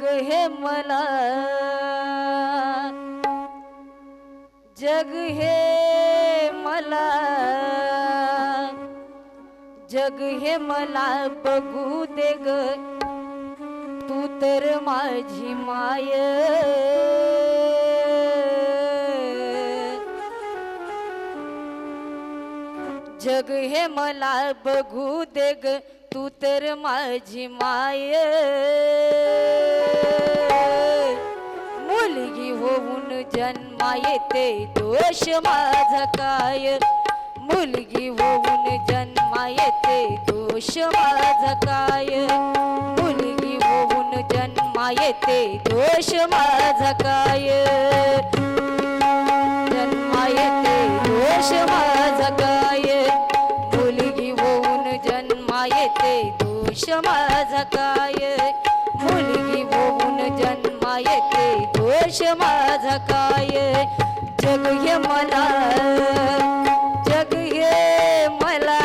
जग हे मला जग हे मला जग हे मला बघू दे ग तू तर माझी माय। जग हे मला बघू दे ग तू तर माझी माय. मुलगी होऊन जन्मा येते दोष माझा काय? मुलगी होऊन जन्मा येते दोष माझा काय? मुलगी होऊन जन्मा येते दोष माझा काय? जन्मा येते दोष माझा काय? येते दोष माझा काय? मुलगी होऊन जन्मा येते दोष माझा काय? जग हे मला जग हे मला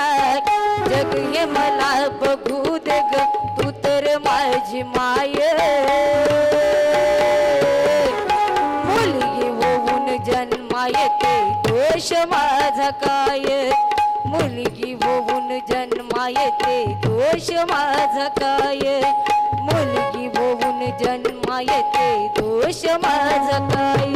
जग हे मला बघू दे ग तू तर माझी माय. मुलगी होऊन जन्मा येते दोष माझा काय? मुलगी होऊन जन्मा येते दोष माझा काय? मुलगी होऊन जन्मा येते दोष माझा काय?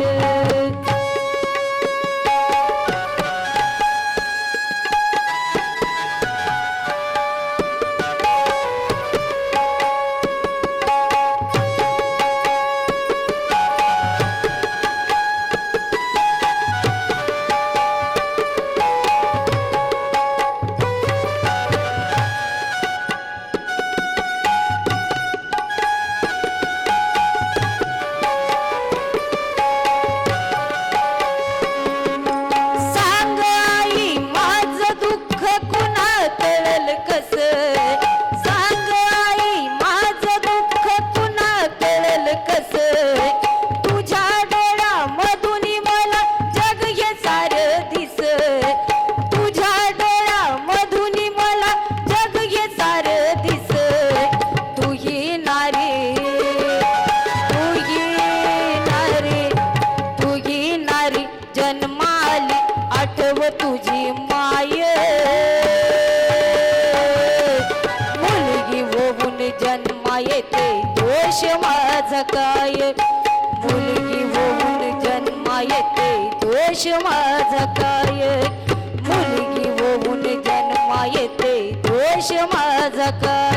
येते दोष माझा काय मुलगी होऊन जन्मा येते दोष माझा काय मुलगी होऊन जन्मा येते दोष माझा काय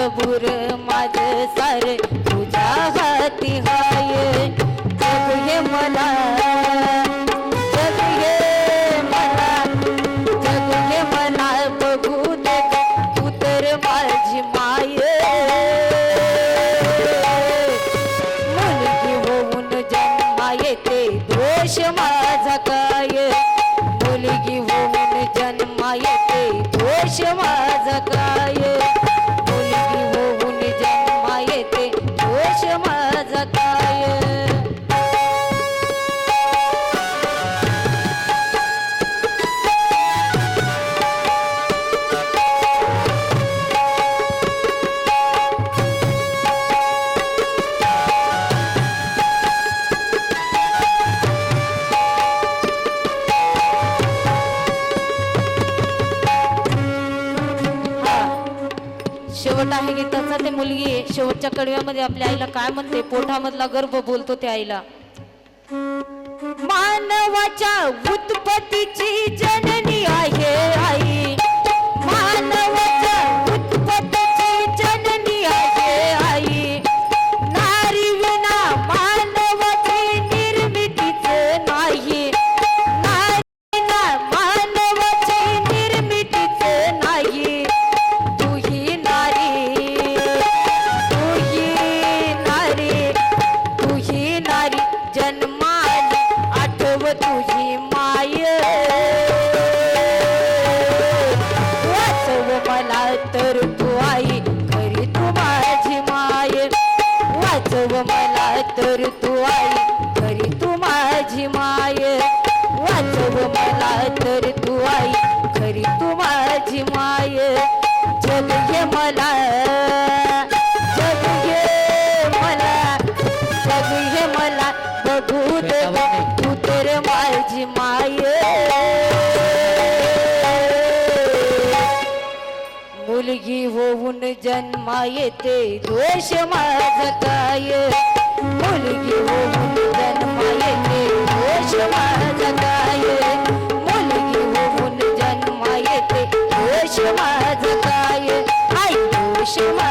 भलभूर माझ सार तुझ्या हाती हाय. जग हे मला जग हे मला जग हे मला बघू दे तू तर माझी माय. मुलगी होऊन जन्मा येते दोष माझा काय? मुलगी होऊन जन्मा येते दोष माझा काय? आहे माणसाचा ते मुलगी शेवटच्या कडव्यामध्ये आपल्या आईला काय म्हणते? पोटामधला गर्भ बोलतो त्या आईला. मानवाच्या उत्पत्तीची मला तर तू आई खरी तू माझी माय. वाचव मला तर तू आई खरी तू माझी माय. जग हे मला होऊन जन्मा येते दोष माझा काय? मुलगी होऊन जन्मा येते दोष माझा काय? मुलगी होऊन जन्मा येते दोष माझा काय? आई दोष माझा